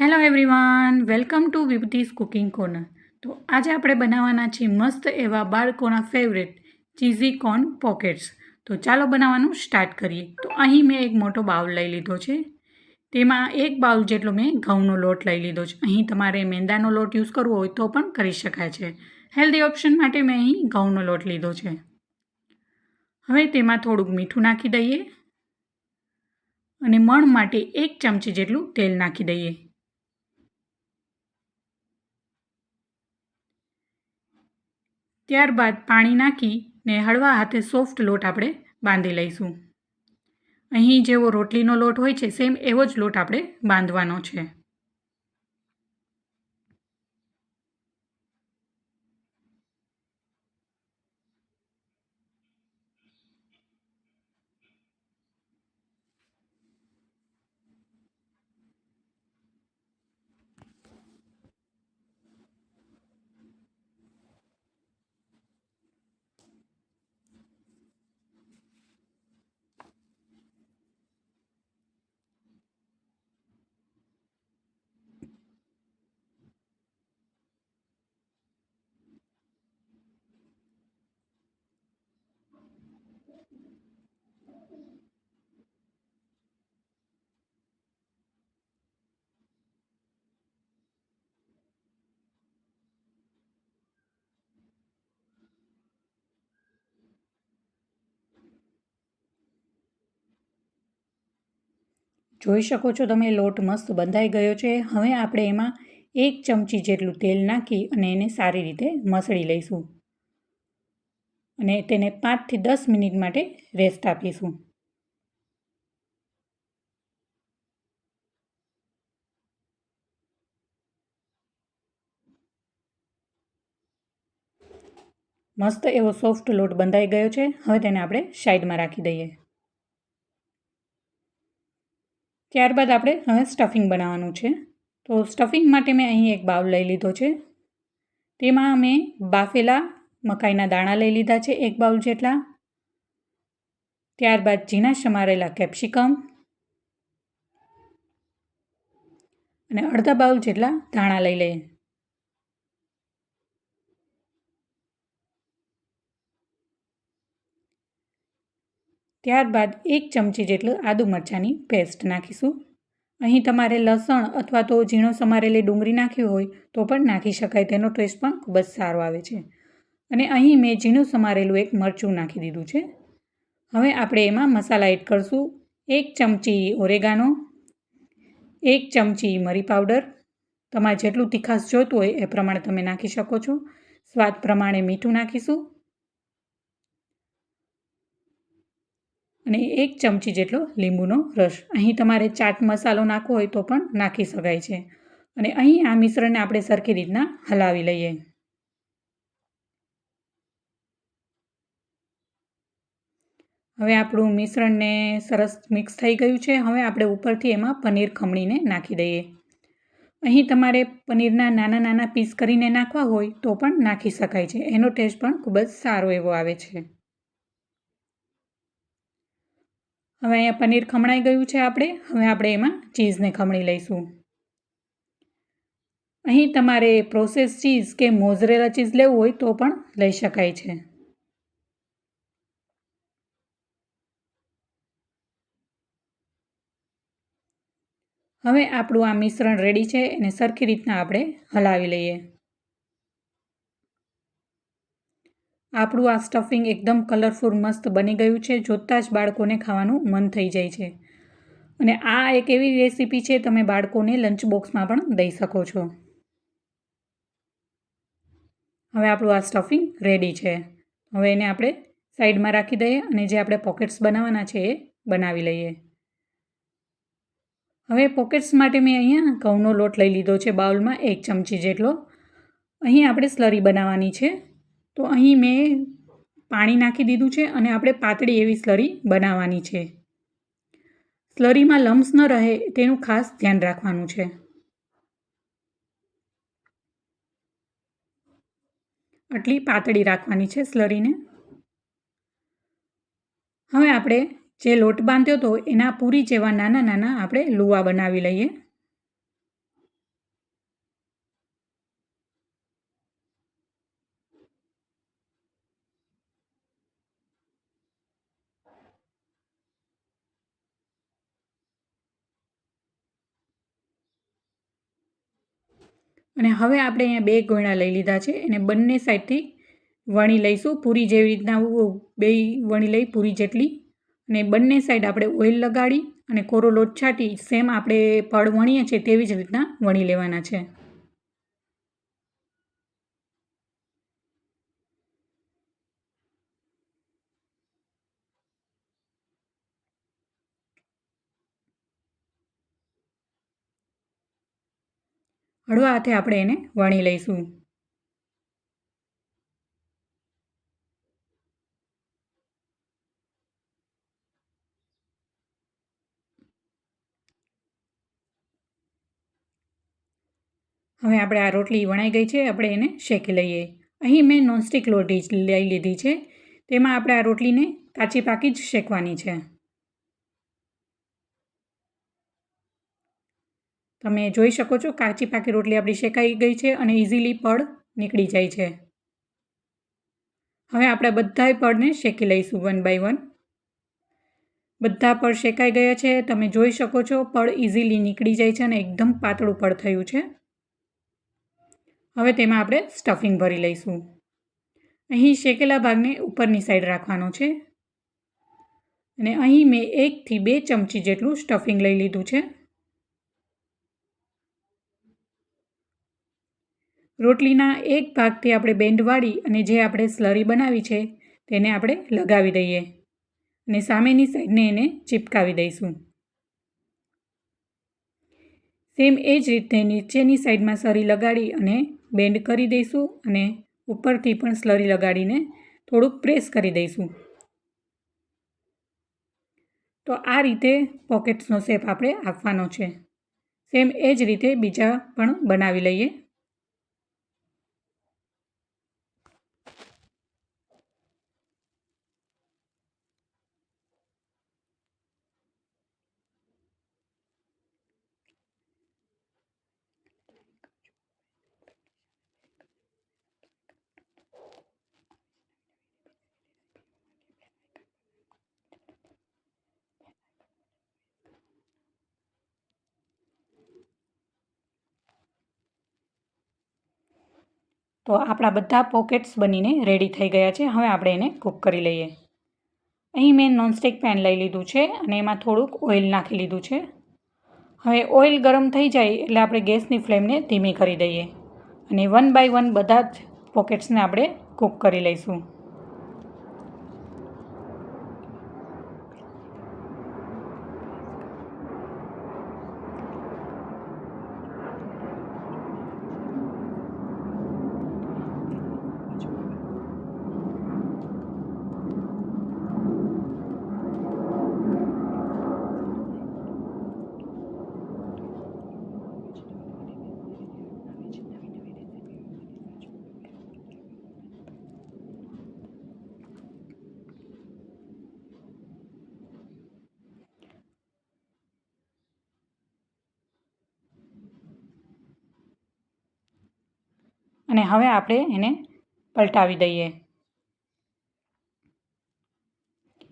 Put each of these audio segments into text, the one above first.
Hello everyone welcome to Vibhuti's cooking corner તો આજે આપણે બનાવવાના છીએ મસ્ત એવા બાળકોના ફેવરેટ ચીઝી કોર્ન પોકેટ્સ તો ચાલો બનાવવાનું સ્ટાર્ટ કરીએ. તો અહીં મેં એક મોટો બાઉલ લઈ લીધો છે. તેમાં એક બાઉલ જેટલો મેં ઘઉંનો લોટ લઈ લીધો છે. અહીં તમારે મેંદાનો લોટ યુઝ કરવો હોય તો પણ કરી શકાય છે. હેલ્ધી ઓપ્શન માટે મેં અહીં ઘઉંનો લોટ લીધો છે. હવે તેમાં થોડુંક મીઠું નાખી દઈએ. અને મણ માટે એક ચમચી જેટલું તેલ નાખી દઈએ. ત્યારબાદ પાણી નાખીને હળવા હાથે સોફ્ટ લોટ આપણે બાંધી લઈશું. અહીં જેવો રોટલીનો લોટ હોય છે, સેમ એવો જ લોટ આપણે બાંધવાનો છે. જોઈ શકો છો તમે, લોટ મસ્ત બંધાઈ ગયો છે. હવે આપણે એમાં એક ચમચી જેટલું તેલ નાખી અને એને સારી રીતે મસળી લઈશું. અને તેને પાંચથી દસ મિનિટ માટે રેસ્ટ આપીશું. મસ્ત એવો સોફ્ટ લોટ બંધાઈ ગયો છે. હવે તેને આપણે સાઈડમાં રાખી દઈએ. ત્યારબાદ આપણે હવે સ્ટફિંગ બનાવવાનું છે. તો સ્ટફિંગ માટે મેં અહીં એક બાઉલ લઈ લીધો છે. તેમાં મેં બાફેલા મકાઈના દાણા લઈ લીધા છે એક બાઉલ જેટલા. ત્યારબાદ ઝીણા સમારેલા કેપ્સિકમ અને અડધા બાઉલ જેટલા ધાણા લઈ લઈએ. ત્યારબાદ એક ચમચી જેટલું આદુ મરચાંની પેસ્ટ નાખીશું. અહીં તમારે લસણ અથવા તો ઝીણો સમારેલી ડુંગળી નાખી હોય તો પણ નાખી શકાય. તેનો ટેસ્ટ પણ ખૂબ જ સારો આવે છે. અને અહીં મેં ઝીણું સમારેલું એક મરચું નાખી દીધું છે. હવે આપણે એમાં મસાલા એડ કરશું. એક ચમચી ઓરેગાનો, એક ચમચી મરી પાવડર. તમારે જેટલું તીખાશ જોઈતું હોય એ પ્રમાણે તમે નાખી શકો છો. સ્વાદ પ્રમાણે મીઠું નાખીશું. અને એક ચમચી જેટલો લીંબુનો રસ. અહીં તમારે ચાટ મસાલો નાખવો હોય તો પણ નાખી શકાય છે. અને અહીં આ મિશ્રણને આપણે સરખી રીતના હલાવી લઈએ. હવે આપણું મિશ્રણને સરસ મિક્સ થઈ ગયું છે. હવે આપણે ઉપરથી એમાં પનીર ખમણીને નાખી દઈએ. અહીં તમારે પનીરના નાના નાના પીસ કરીને નાખવા હોય તો પણ નાખી શકાય છે. એનો ટેસ્ટ પણ ખૂબ જ સારો એવો આવે છે. હવે અહીંયા પનીર ખમણાઈ ગયું છે આપણે. હવે આપણે એમાં ચીઝને ખમણી લઈશું. અહીં તમારે પ્રોસેસ ચીઝ કે મોઝરેલા ચીઝ લેવું હોય તો પણ લઈ શકાય છે. હવે આપણું આ મિશ્રણ રેડી છે, એને સરખી રીતના આપણે હલાવી લઈએ. આપણું આ સ્ટફિંગ એકદમ કલરફુલ મસ્ત બની ગયું છે, જોતાં જ બાળકોને ખાવાનું મન થઈ જાય છે. અને આ એક એવી રેસીપી છે, તમે બાળકોને લંચ બોક્સમાં પણ દઈ શકો છો. હવે આપણું આ સ્ટફિંગ રેડી છે. હવે એને આપણે સાઈડમાં રાખી દઈએ અને જે આપણે પોકેટ્સ બનાવવાના છે, એ બનાવી લઈએ. હવે પોકેટ્સ માટે મેં અહીંયા ઘઉંનો લોટ લઈ લીધો છે બાઉલમાં એક ચમચી જેટલો. અહીં આપણે સ્લરી બનાવવાની છે. તો અહીં મેં પાણી નાખી દીધું છે અને આપણે પાતળી એવી સ્લરી બનાવવાની છે. સ્લરીમાં લમ્સ ન રહે તેનું ખાસ ધ્યાન રાખવાનું છે. આટલી પાતળી રાખવાની છે સ્લરીને હવે આપણે જે લોટ બાંધ્યો હતો એના પૂરી જેવા નાના નાના આપણે લુવા બનાવી લઈએ. અને હવે આપણે અહીંયા બે ગોયણા લઈ લીધા છે. એને બંને સાઈડથી વણી લઈશું. પૂરી જેવી રીતના બે વણી લઈ, પૂરી જેટલી. અને બંને સાઈડ આપણે ઓઇલ લગાડી અને કોરો લોટ છાંટી સેમ આપણે પડ વણીએ છીએ તેવી જ રીતના વણી લેવાના છે. હળવા હાથે આપણે એને વણી લઈશું. હવે આપણે આ રોટલી વણાઈ ગઈ છે, આપણે એને શેકી લઈએ. અહીં મેં નોનસ્ટિક લોટી લઈ લીધી છે. તેમાં આપણે આ રોટલીને કાચી પાકી જ શેકવાની છે. તમે જોઈ શકો છો, કાચી પાકી રોટલી આપણી શેકાઈ ગઈ છે અને ઇઝીલી પડ નીકળી જાય છે. હવે આપણે બધાય પડને શેકી લઈશું વન બાય વન બધા પડ શેકાઈ ગયા છે, તમે જોઈ શકો છો પડ ઇઝીલી નીકળી જાય છે અને એકદમ પાતળું પડ થયું છે. હવે તેમાં આપણે સ્ટફિંગ ભરી લઈશું. અહીં શેકેલા ભાગને ઉપરની સાઈડ રાખવાનો છે. અને અહીં મેં એકથી બે ચમચી જેટલું સ્ટફિંગ લઈ લીધું છે. રોટલીના એક ભાગથી આપણે બેન્ડ વાળી અને જે આપણે સ્લરી બનાવી છે, તેને આપણે લગાવી દઈએ. અને સામેની સાઈડને એને ચિપકાવી દઈશું. સેમ એ જ રીતે નીચેની સાઈડમાં સરી લગાડી અને બેન્ડ કરી દઈશું અને ઉપરથી પણ સ્લરી લગાડીને થોડુંક પ્રેસ કરી દઈશું. તો આ રીતે પોકેટ્સનો શેપ આપણે આપવાનો છે. સેમ એ જ રીતે બીજા પણ બનાવી લઈએ. તો આપણા બધા પોકેટ્સ બનીને રેડી થઈ ગયા છે. હવે આપણે એને કૂક કરી લઈએ. અહીં મેં નોનસ્ટિક પેન લઈ લીધું છે અને એમાં થોડુંક ઓઇલ નાખી લીધું છે. હવે ઓઇલ ગરમ થઈ જાય એટલે આપણે ગેસની ફ્લેમને ધીમી કરી દઈએ અને વન બાય વન બધા જ પોકેટ્સને આપણે કૂક કરી લઈશું. અને હવે આપણે એને પલટાવી દઈએ.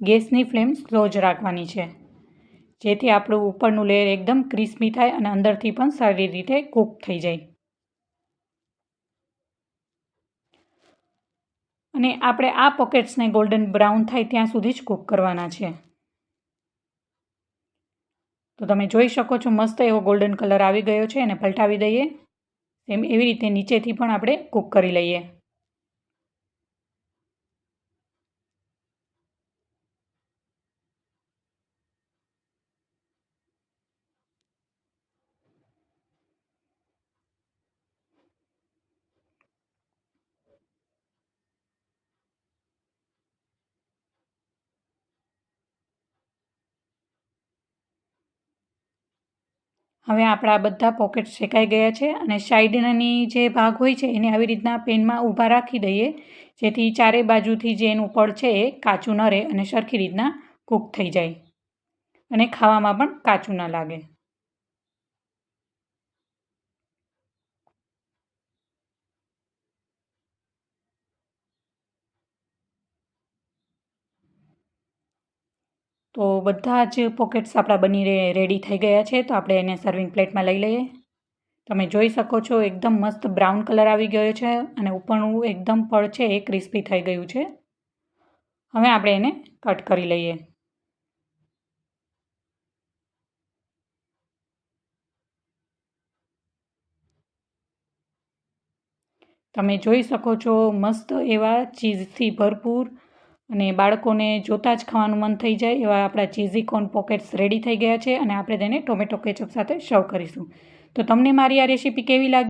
ગેસની ફ્લેમ સ્લો જ રાખવાની છે. જેથી આપણું ઉપરનું લેયર એકદમ ક્રિસ્પી થાય અને અંદરથી પણ સારી રીતે કૂક થઈ જાય. અને આપણે આ પોકેટ્સને ગોલ્ડન બ્રાઉન થાય ત્યાં સુધી જ કૂક કરવાના છે. તો તમે જોઈ શકો છો મસ્ત એવો ગોલ્ડન કલર આવી ગયો છે અને પલટાવી દઈએ. એમ એવી રીતે નીચેથી પણ આપણે કૂક કરી લઈએ. હવે આપણા બધા પોકેટ શેકાઈ ગયા છે અને સાઈડની જે ભાગ હોય છે એને આવી રીતના પેનમાં ઊભા રાખી દઈએ, જેથી ચારે બાજુથી જે એનું પડ છે એ કાચું ન રહે અને સરખી રીતના કૂક થઈ જાય. અને ખાવામાં પણ કાચું ન લાગે. તો બધા જ પોકેટ્સ આપણા બની રેડી થઈ ગયા છે, તો આપણે એને સર્વિંગ પ્લેટમાં લઈ લઈએ. તમે જોઈ શકો છો, એકદમ મસ્ત બ્રાઉન કલર આવી ગયો છે અને ઉપરનું એકદમ પડ છે એ ક્રિસ્પી થઈ ગયું છે. હવે આપણે એને કટ કરી લઈએ. તમે જોઈ શકો છો, મસ્ત એવા ચીઝથી ભરપૂર અને બાળકોને જોતાં જ ખાવાનું મન થઈ જાય એવા આપણા ચીઝી કોર્ન પોકેટ્સ રેડી થઈ ગયા છે અને આપણે તેને ટોમેટો કેચઅપ સાથે સર્વ કરીશું. તો તમને મારી આ રેસીપી કેવી લાગી?